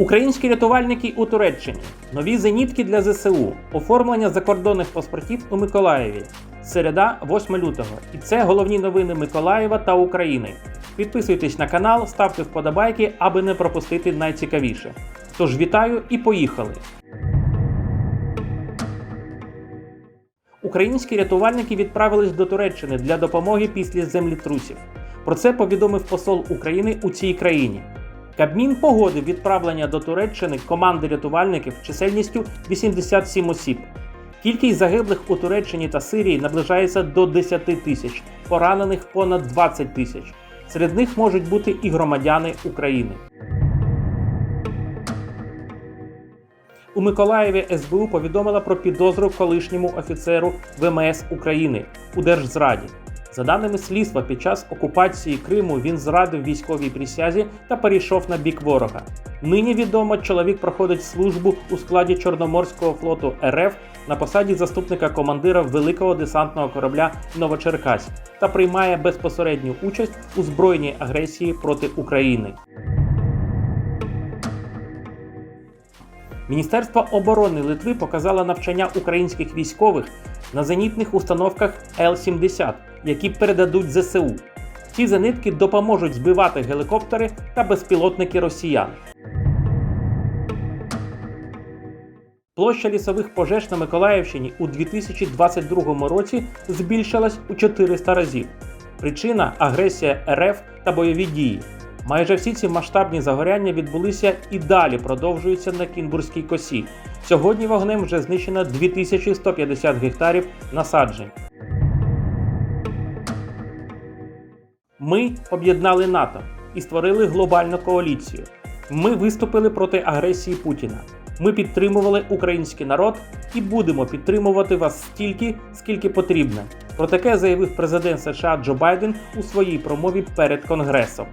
Українські рятувальники у Туреччині, нові зенітки для ЗСУ, оформлення закордонних паспортів у Миколаєві. Середа, 8 лютого. І це головні новини Миколаєва та України. Підписуйтесь на канал, ставте вподобайки, аби не пропустити найцікавіше. Тож вітаю і поїхали! Українські рятувальники відправились до Туреччини для допомоги після землетрусів. Про це повідомив посол України у цій країні. Кабмін погодив відправлення до Туреччини команди рятувальників чисельністю 87 осіб. Кількість загиблих у Туреччині та Сирії наближається до 10 тисяч, поранених понад 20 тисяч. Серед них можуть бути і громадяни України. У Миколаєві СБУ повідомила про підозру колишньому офіцеру ВМС України у держзраді. За даними слідства, під час окупації Криму він зрадив військовій присязі та перейшов на бік ворога. Нині відомо, чоловік проходить службу у складі Чорноморського флоту РФ на посаді заступника командира великого десантного корабля Новочеркась та приймає безпосередню участь у збройній агресії проти України. Міністерство оборони Литви показало навчання українських військових на зенітних установках Л-70, які передадуть ЗСУ. Ці зенитки допоможуть збивати гелікоптери та безпілотники росіян. Площа лісових пожеж на Миколаївщині у 2022 році збільшилась у 400 разів. Причина агресія РФ та бойові дії. Майже всі ці масштабні загоряння відбулися і далі продовжуються на Кінбурзькій косі. Сьогодні вогнем вже знищено 2150 гектарів насаджень. Ми об'єднали НАТО і створили глобальну коаліцію. Ми виступили проти агресії Путіна. Ми підтримували український народ і будемо підтримувати вас стільки, скільки потрібно. Про таке заявив президент США Джо Байден у своїй промові перед Конгресом.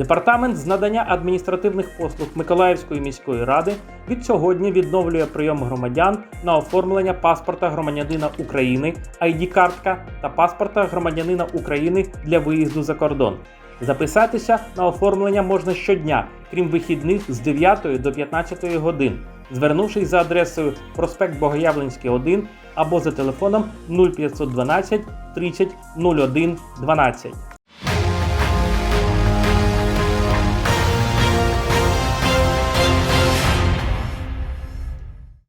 Департамент з надання адміністративних послуг Миколаївської міської ради від сьогодні відновлює прийом громадян на оформлення паспорта громадянина України, ID-картка та паспорта громадянина України для виїзду за кордон. Записатися на оформлення можна щодня, крім вихідних з 9 до 15 годин, звернувшись за адресою проспект Богоявленський 1 або за телефоном 0512 30 01 12.